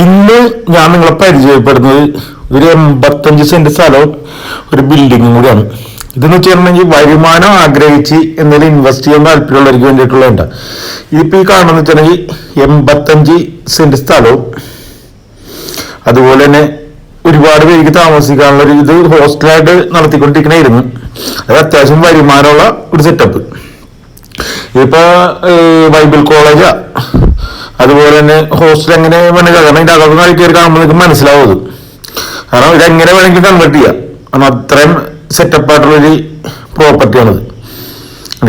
ഇന്ന് ഞാൻ നിങ്ങളെ പരിചയപ്പെടുന്നത് ഒരു എൺപത്തഞ്ച് സെന്റ് സ്ഥലവും ഒരു ബിൽഡിങ്ങും കൂടിയാണ്. ഇതെന്ന് വെച്ചിട്ടുണ്ടെങ്കിൽ വരുമാനം ആഗ്രഹിച്ച് എന്തെങ്കിലും ഇൻവെസ്റ്റ് ചെയ്യാൻ താല്പര്യമുള്ളവർക്ക് വേണ്ടിയിട്ടുള്ളതുണ്ട്. ഇതിപ്പോ ഈ കാണുന്ന വെച്ചിട്ടുണ്ടെങ്കിൽ എൺപത്തഞ്ച് സെന്റ് സ്ഥലവും അതുപോലെ തന്നെ ഒരുപാട് പേർക്ക് താമസിക്കാനുള്ള ഒരു ഇത് ഹോസ്റ്റലായിട്ട് നടത്തിക്കൊണ്ടിരിക്കണായിരുന്നു. അത് അത്യാവശ്യം വരുമാനമുള്ള ഒരു സെറ്റപ്പ് ഇപ്പൊ ബൈബിൾ കോളേജാ. അതുപോലെ തന്നെ ഹോസ്റ്റൽ എങ്ങനെ വേണമെങ്കിൽ കാരണം ഇതിന്റെ അകത്ത് നിന്ന് കയറി കാണുമ്പോൾ നിങ്ങൾക്ക് മനസ്സിലാവും കാരണം ഇതെങ്ങനെ വേണമെങ്കിൽ കൺവേർട്ട് ചെയ്യാം. കാരണം അത്രയും സെറ്റപ്പ് ആയിട്ടുള്ളൊരു പ്രോപ്പർട്ടിയാണിത്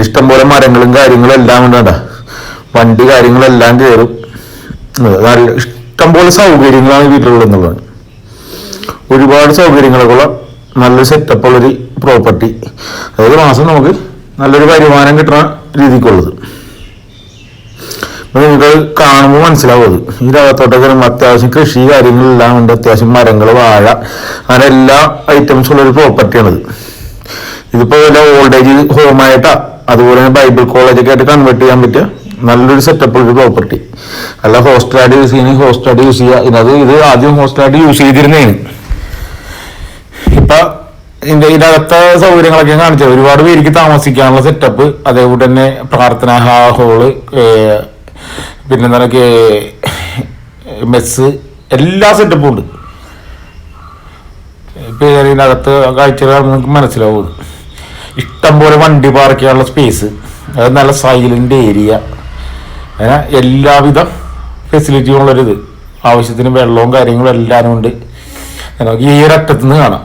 ഇഷ്ടംപോലെ മരങ്ങളും കാര്യങ്ങളും എല്ലാം ഉണ്ട് വണ്ടി കാര്യങ്ങളെല്ലാം കയറും. ഇഷ്ടംപോലെ സൗകര്യങ്ങളാണ് വീട്ടിലുള്ളത് എന്നുള്ളതാണ് ഒരുപാട് സൗകര്യങ്ങളൊക്കെ ഉള്ള സെറ്റപ്പ് ഉള്ളൊരു പ്രോപ്പർട്ടി അതായത് മാസം നമുക്ക് നല്ലൊരു വരുമാനം കിട്ടുന്ന രീതിക്കുള്ളത്. നിങ്ങൾക്ക് കാണുമ്പോൾ മനസ്സിലാവും ഭാഗത്തോട്ടൊക്കെ വരുമ്പോൾ അത്യാവശ്യം കൃഷി കാര്യങ്ങളെല്ലാം ഉണ്ട്. അത്യാവശ്യം മരങ്ങൾ വാഴ അങ്ങനെ എല്ലാ ഐറ്റംസ് ഉള്ള ഒരു പ്രോപ്പർട്ടിയാണിത് ഇതിപ്പോ വല്ല ഓൾഡ് ഏജ് ഹോമായിട്ടാ അതുപോലെ തന്നെ ബൈബിൾ കോളേജൊക്കെ ആയിട്ട് കൺവേർട്ട് ചെയ്യാൻ പറ്റിയ നല്ലൊരു സെറ്റപ്പ് ഒരു പ്രോപ്പർട്ടി അല്ല ഹോസ്റ്റലായിട്ട് യൂസ് ചെയ്യുന്ന ഹോസ്റ്റലായിട്ട് യൂസ് ചെയ്യുക. ഇതിനകത്ത് ഇത് ആദ്യം ഹോസ്റ്റലായിട്ട് യൂസ് ചെയ്തിരുന്നേന്. ഇപ്പൊ ഇതിന്റെ ഇതിനകത്തെ സൗകര്യങ്ങളൊക്കെ കാണിച്ചത്. ഒരുപാട് പേർക്ക് താമസിക്കാനുള്ള സെറ്റപ്പ് അതേപോലെ തന്നെ പ്രാർത്ഥനാ ഹാ- ഹാൾ പിന്നെ നിനക്ക് മെസ്സ് എല്ലാ സെറ്റപ്പും ഉണ്ട്. പിന്നെ ഇതിനകത്ത് കാഴ്ചകൾ നിങ്ങൾക്ക് മനസ്സിലാവും ഇഷ്ടംപോലെ വണ്ടി പാർക്ക് ചെയ്യാനുള്ള സ്പേസ് അത് നല്ല സൈലന്റ് ഏരിയ എല്ലാവിധ ഫെസിലിറ്റിയും ഉള്ളൊരിത്. ആവശ്യത്തിന് വെള്ളവും കാര്യങ്ങളും എല്ലാവരും ഉണ്ട്. നമുക്ക് ഈ ഒരറ്റത്തു നിന്ന് കാണാം.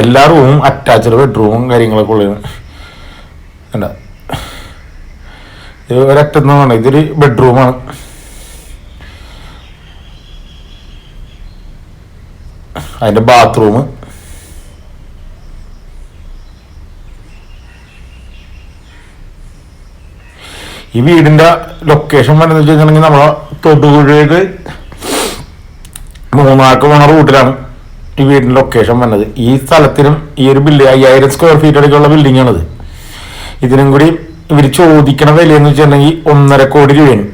എല്ലാ റൂമും അറ്റാച്ച്ഡ് ബെഡ്റൂമും കാര്യങ്ങളൊക്കെ ഉള്ളതാണ്. കണ്ട? ഇത് ഇതൊരു ബെഡ്റൂമാണ് അതിന്റെ ബാത്റൂം ഈ വീടിന്റെ ലൊക്കേഷൻ വരുന്നത് വെച്ചിട്ടുണ്ടെങ്കിൽ നമ്മളെ തൊടുപുഴയിൽ മൂന്നാർക്ക് പോണ റൂട്ടിലാണ് ഈ വീടിന്റെ ലൊക്കേഷൻ വന്നത് ഈ സ്ഥലത്തിനും ഈ ഒരു ബിൽഡിംഗ് അയ്യായിരം സ്ക്വയർ ഫീറ്റ് അടക്കമുള്ള ബിൽഡിംഗ് ആണിത്. ഇതിനും കൂടി ഇവർ ചോദിക്കണ വിലയെന്ന് വെച്ചിട്ടുണ്ടെങ്കിൽ ഒന്നര കോടി രൂപയാണ്.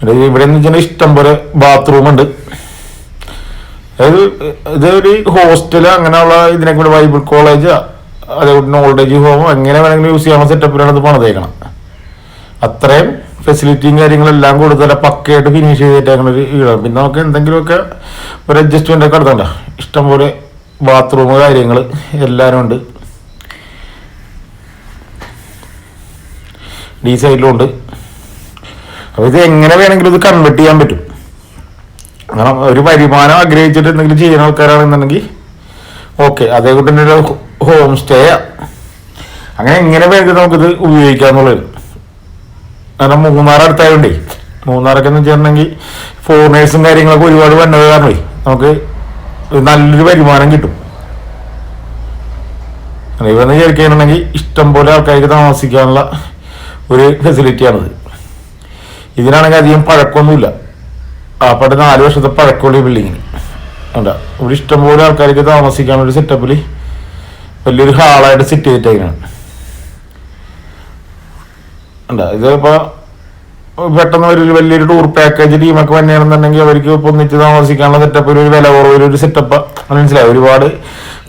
ഇവിടെ എന്ന് വെച്ചിട്ടുണ്ടെങ്കിൽ ഇഷ്ടം പോലെ ബാത്റൂം ഉണ്ട്. അതായത് ഇതൊരു ഹോസ്റ്റൽ അങ്ങനെയുള്ള ഇതിനൊക്കെ ഇവിടെ ബൈബിൾ കോളേജ് അതേപോലെ ഓൾഡ് ഏജ് ഹോം എങ്ങനെ വേണമെങ്കിലും യൂസ് ചെയ്യാനുള്ള സെറ്റപ്പിലാണ് ഇത് പണിതേക്കണം അത്രയും ഫെസിലിറ്റിയും കാര്യങ്ങളെല്ലാം കൂടുതൽ പക്കയായിട്ട് ഫിനിഷ് ചെയ്തിട്ടേക്കണ ഒരു വീടാണ് പിന്നെ നമുക്ക് എന്തെങ്കിലുമൊക്കെ ഒരു അഡ്ജസ്റ്റ്മെന്റ് ഒക്കെ നടത്തണ്ട? ഇഷ്ടംപോലെ ബാത്റൂം കാര്യങ്ങൾ എല്ലാവരും ഉണ്ട്. ഈ സൈഡിലും ഉണ്ട് അപ്പോൾ ഇത് എങ്ങനെ വേണമെങ്കിലും ഇത് കൺവെർട്ട് ചെയ്യാൻ പറ്റും. അങ്ങനെ ഒരു വരുമാനം ആഗ്രഹിച്ചിട്ട് എന്തെങ്കിലും ചെയ്യുന്ന ആൾക്കാരാണെന്നുണ്ടെങ്കിൽ ഓക്കെ അതേപോലെ തന്നെ ഒരു ഹോം സ്റ്റേ അങ്ങനെ എങ്ങനെ വേണമെങ്കിലും നമുക്കിത് ഉപയോഗിക്കാന്നുള്ളത് കാരണം മൂന്നാർ അടുത്തായതുകൊണ്ടേ മൂന്നാറൊക്കെ എന്ന് വെച്ചിട്ടുണ്ടെങ്കിൽ ഫോറിനേഴ്സും കാര്യങ്ങളൊക്കെ ഒരുപാട് വന്നത് കാരണമേ നമുക്ക് നല്ലൊരു വരുമാനം കിട്ടും. ഇവന്ന് വിചാരിക്കുകയാണെന്നുണ്ടെങ്കിൽ ഇഷ്ടംപോലെ ആൾക്കാർക്ക് താമസിക്കാനുള്ള ഒരു ഫെസിലിറ്റിയാണത് ഇതിനാണെങ്കിൽ അധികം പഴക്കമൊന്നുമില്ല. ആ പണ്ട് നാല് വർഷത്തെ പഴക്കമുള്ള ബിൽഡിങ്ങിന് ഉണ്ട് ഇവിടെ ഇഷ്ടംപോലെ ആൾക്കാർക്ക് താമസിക്കാനുള്ള ഒരു സെറ്റപ്പിൽ വലിയൊരു ഹാളായിട്ട് സെറ്റ് ചെയ്തിട്ടാണ് ഉണ്ട് ഇതിപ്പോൾ പെട്ടെന്ന് ഒരു വലിയൊരു ടൂർ പാക്കേജ് ടീമൊക്കെ വന്നെയാണെന്നുണ്ടെങ്കിൽ അവർക്ക് ഒന്നിച്ച് താമസിക്കാനുള്ള സെറ്റപ്പ് ഒരു വില കുറവ് ഒരു സെറ്റപ്പ് മനസ്സിലായി ഒരുപാട്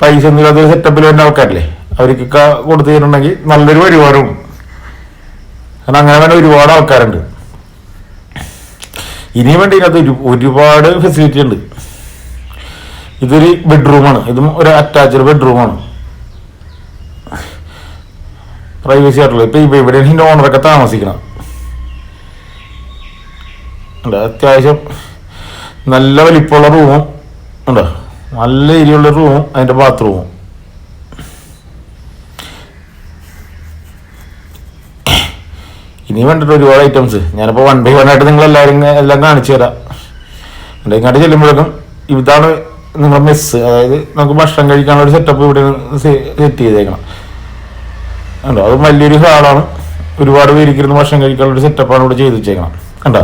പൈസ ഒന്നും ഇല്ലാത്ത ഒരു സെറ്റപ്പിൽ വരുന്ന ആൾക്കാരില്ലേ? അവർക്കൊക്കെ കൊടുത്തു തരുന്നുണ്ടെങ്കിൽ നല്ലൊരു വരുമാനവും കാരണം അങ്ങനെ വേണ്ട ഒരുപാട് ആൾക്കാരുണ്ട്. ഇനിയും വേണ്ടി ഇതിനകത്ത് ഒരു ഒരുപാട് ഫെസിലിറ്റി ഉണ്ട്. ഇതൊരു ബെഡ്റൂമാണ് ഇതും ഒരു അറ്റാച്ച്ഡ് ബെഡ്റൂമാണ് പ്രൈവസി ആയിട്ടുള്ളത് ഇപ്പം ഇപ്പം ഇവിടെ ഇതിന്റെ ഓണറൊക്കെ താമസിക്കണം ഉണ്ട്. അത്യാവശ്യം നല്ല വലിപ്പമുള്ള റൂമും ഉണ്ട്. നല്ല ഏരിയുള്ള റൂമും അതിന്റെ ബാത്റൂമും ഇനി വേണ്ടിട്ട് ഒരുപാട് ഐറ്റംസ് ഞാനിപ്പോൾ വൺ ബൈ വൺ ആയിട്ട് നിങ്ങൾ എല്ലാവരും എല്ലാം കാണിച്ചു തരാം. എന്റെ ഇങ്ങോട്ട് ചെല്ലുമ്പോഴേക്കും ഇതാണ് നിങ്ങളുടെ മെസ്സ് അതായത് നമുക്ക് ഭക്ഷണം കഴിക്കാനുള്ള ഒരു സെറ്റപ്പ് ഇവിടെ സെറ്റ് ചെയ്തേക്കണം. കണ്ടോ? അത് വലിയൊരു ഹാളാണ് ഒരുപാട് പേർക്ക് ഇരുന്ന് ഭക്ഷണം കഴിക്കാനുള്ള ഒരു സെറ്റപ്പാണ് ഇവിടെ ചെയ്ത് വെച്ചേക്കണം കണ്ടോ?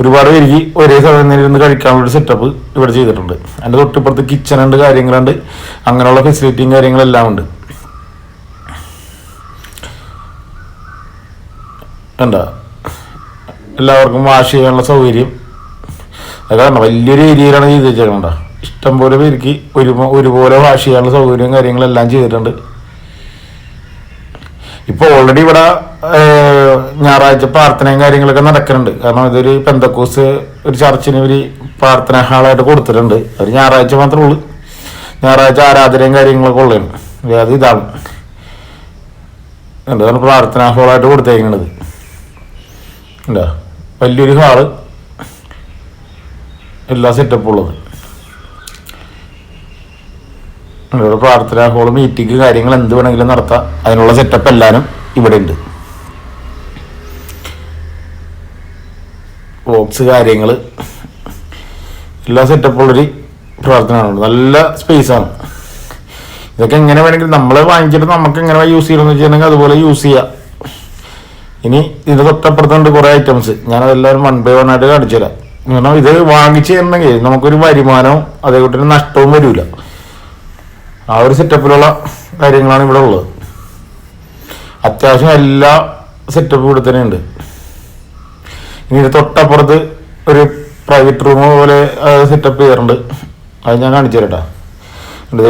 ഒരുപാട് പേർക്ക് ഒരേ സമയം ഇരുന്ന് കഴിക്കാനുള്ള ഒരു സെറ്റപ്പ് ഇവിടെ ചെയ്തിട്ടുണ്ട്. അതിന്റെ തൊട്ടിപ്പുറത്ത് കിച്ചൺ ഉണ്ട് കാര്യങ്ങളുണ്ട്. അങ്ങനെയുള്ള ഫെസിലിറ്റിയും കാര്യങ്ങളെല്ലാം ഉണ്ട്. കണ്ട. എല്ലാവർക്കും വാഷ് ചെയ്യാനുള്ള സൗകര്യം. അതാണ് വലിയൊരു ഏരിയയിലാണ് ചെയ്ത് വെച്ചേക്കണ്ട ഇഷ്ടംപോലെ പേർക്ക് ഒരു ഒരുപോലെ വാഷ് ചെയ്യാനുള്ള സൗകര്യവും കാര്യങ്ങളെല്ലാം ചെയ്തിട്ടുണ്ട്. ഇപ്പോൾ ഓൾറെഡി ഇവിടെ ഞായറാഴ്ച പ്രാർത്ഥനയും കാര്യങ്ങളൊക്കെ നടക്കുന്നുണ്ട്. കാരണം ഇതൊരു പെന്തക്കോസ് ഒരു ചർച്ചിന് ഒരു പ്രാർത്ഥന ഹാളായിട്ട് കൊടുത്തിട്ടുണ്ട്. ഒരു ഞായറാഴ്ച മാത്രമേ ഉള്ളൂ. ഞായറാഴ്ച ആരാധനയും കാര്യങ്ങളൊക്കെ ഉള്ളതാണ് അത് ഇതാണ്. എന്താണ് പ്രാർത്ഥനാ ഹാളായിട്ട് കൊടുത്തേക്കുന്നത് എന്താ വലിയൊരു ഹാൾ. എല്ലാ സെറ്റപ്പും ഉള്ളത്. ഇവിടെ പ്രാർത്ഥന ഹോൾ മീറ്റിംഗ് കാര്യങ്ങൾ എന്ത് വേണമെങ്കിലും നടത്താം. അതിനുള്ള സെറ്റപ്പ് എല്ലാവരും ഇവിടെ ഉണ്ട്. ബോക്സ് കാര്യങ്ങൾ എല്ലാ സെറ്റപ്പുള്ളൊരു പ്രാർത്ഥനയാണ്. നല്ല സ്പേസാണ് ഇതൊക്കെ എങ്ങനെ വേണമെങ്കിലും നമ്മൾ വാങ്ങിച്ചിട്ട് നമുക്ക് എങ്ങനെ യൂസ് ചെയ്യണമെന്ന് വെച്ചിട്ടുണ്ടെങ്കിൽ അതുപോലെ യൂസ് ചെയ്യാം. ഇനി ഇത് തൊട്ടപ്പുറത്തുണ്ട് കുറേ ഐറ്റംസ് ഞാൻ അതെല്ലാവരും വൺ ബൈ വൺ ആയിട്ട് കാണിച്ചു തരാം. കാരണം ഇത് വാങ്ങിച്ചു തരണമെങ്കിൽ നമുക്കൊരു വരുമാനവും തന്നെ നഷ്ടവും വരില്ല ആ ഒരു സെറ്റപ്പിലുള്ള കാര്യങ്ങളാണ് ഇവിടെ ഉള്ളത്. അത്യാവശ്യം എല്ലാ സെറ്റപ്പും ഇവിടെ തന്നെ ഉണ്ട് ഇനി ഇത് തൊട്ടപ്പുറത്ത് ഒരു പ്രൈവറ്റ് റൂം പോലെ സെറ്റപ്പ് ചെയ്യാറുണ്ട്. അത് ഞാൻ കാണിച്ചു തരട്ടാ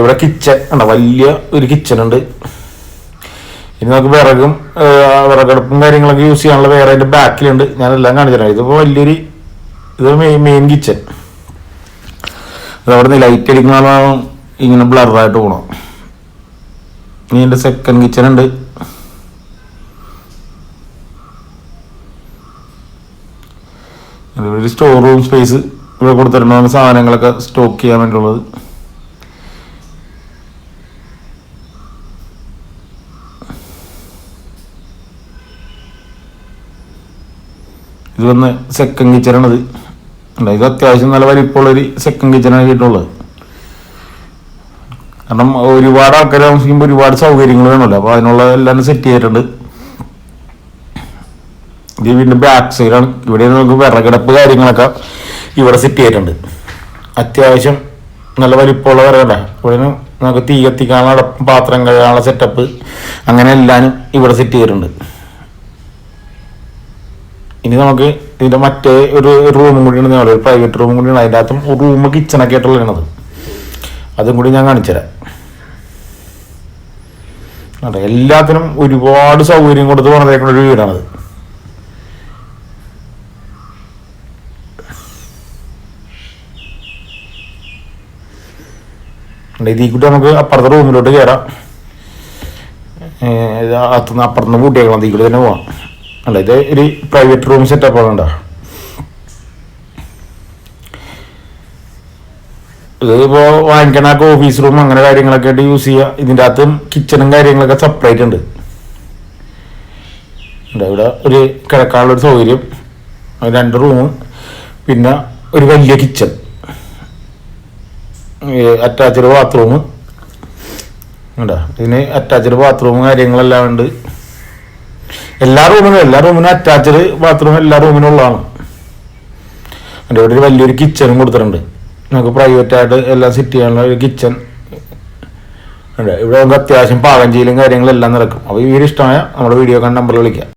ഇവിടെ കിച്ചൺ ഉണ്ടോ വലിയ ഒരു കിച്ചൺ ഉണ്ട്. ഇനി നമുക്ക് വിറകും വിറകടുപ്പും കാര്യങ്ങളൊക്കെ യൂസ് ചെയ്യാനുള്ള വേറെ അതിന്റെ ബാക്കിലുണ്ട് ഞാനെല്ലാം കാണിച്ചു തരാം. ഇതിപ്പോൾ വലിയൊരു ഇത് മെയിൻ മെയിൻ കിച്ചൺ അതവിടെ നിന്ന് ലൈറ്റ് അടിക്കുന്ന ഇങ്ങനെ ബ്ലറായിട്ട് പോകണം ഇനി എന്റെ സെക്കൻഡ് കിച്ചൺ ഉണ്ട്. സ്റ്റോർ റൂം സ്പേസ് ഇവിടെ കൊടുത്തിട്ടുണ്ട്. സാധനങ്ങളൊക്കെ സ്റ്റോക്ക് ചെയ്യാൻ വേണ്ടിയുള്ളത്. ഇത് വന്ന് സെക്കൻഡ് കിച്ചണാണിത് അല്ല ഇത് അത്യാവശ്യം നല്ല വലിപ്പമുള്ളൊരു സെക്കൻഡ് കിച്ചണാണ് കിട്ടുള്ളത് കാരണം ഒരുപാട് ആൾക്കാർ താമസിക്കുമ്പോൾ ഒരുപാട് സൗകര്യങ്ങൾ വേണമല്ലോ. അപ്പോൾ അതിനുള്ള എല്ലാം സെറ്റ് ചെയ്തിട്ടുണ്ട്. ഇത് വീണ്ടും ബാക്ക് സൈഡാണ് ഇവിടെ നമുക്ക് വിറകിടപ്പ് കാര്യങ്ങളൊക്കെ ഇവിടെ സെറ്റ് ചെയ്തിട്ടുണ്ട്. അത്യാവശ്യം നല്ല വലിപ്പമുള്ള വിറകട ഇവിടെ നമുക്ക് തീ കത്തിക്കാനുള്ള പാത്രം കഴുകാനുള്ള സെറ്റപ്പ് അങ്ങനെ എല്ലാം ഇവിടെ സെറ്റ് ചെയ്തിട്ടുണ്ട്. ഇനി നമുക്ക് ഇതിന്റെ മറ്റേ ഒരു റൂമും കൂടിയാണ് ഞങ്ങൾ ഒരു പ്രൈവറ്റ് റൂമും കൂടിയാണ് അതിന്റെ അകത്തും റൂം കിച്ചണൊക്കെ ആയിട്ടുള്ളത് അതും കൂടി ഞാൻ കാണിച്ചുതരാം അതെ എല്ലാത്തിനും ഒരുപാട് സൗകര്യം കൊടുത്ത് പറഞ്ഞേക്കുന്ന ഒരു വീടാണത്. ഇതിൽ കൂടി നമുക്ക് അപ്പുറത്തെ റൂമിലോട്ട് കയറാം അപ്പുറത്തുനിന്ന് കൂട്ടിയേക്കണം ഇതിൽ കൂടി തന്നെ പോവാം. അല്ല ഇത് ഒരു പ്രൈവറ്റ് റൂം സെറ്റപ്പ് ആണ് കേട്ടോ ഇതിപ്പോ വാങ്ങിക്കണ ഓഫീസ് റൂം അങ്ങനെ കാര്യങ്ങളൊക്കെ ആയിട്ട് യൂസ് ചെയ്യുക ഇതിന്റെ അകത്തും കിച്ചണും കാര്യങ്ങളൊക്കെ സെപ്പറേറ്റ് ഉണ്ട്. ഇവിടെ ഒരു കിടക്കാനുള്ള ഒരു സൗകര്യം. രണ്ട് റൂം പിന്നെ ഒരു വലിയ കിച്ചൺ അറ്റാച്ച്ഡ് ബാത്റൂം ഇതിന് അറ്റാച്ച്ഡ് ബാത്റൂമും കാര്യങ്ങളെല്ലാം ഉണ്ട്. എല്ലാ റൂമിനും എല്ലാ റൂമിനും അറ്റാച്ച്ഡ് ബാത്റൂം എല്ലാ റൂമിനും ഉള്ളതാണ്. എന്റെ ഇവിടെ ഒരു വലിയൊരു കിച്ചണും കൊടുത്തിട്ടുണ്ട്. നമുക്ക് പ്രൈവറ്റ് ആയിട്ട് എല്ലാം സെറ്റ് ചെയ്യാനുള്ള ഒരു കിച്ചൺ ഇവിടെ നമുക്ക് അത്യാവശ്യം പാകം ചെയ്യലും കാര്യങ്ങളെല്ലാം നടക്കും. അപ്പോൾ ഈ വീഡിയോ ഇഷ്ടമായ നമ്മുടെ വീഡിയോ കണ്ട നമ്പറിൽ വിളിക്കാം.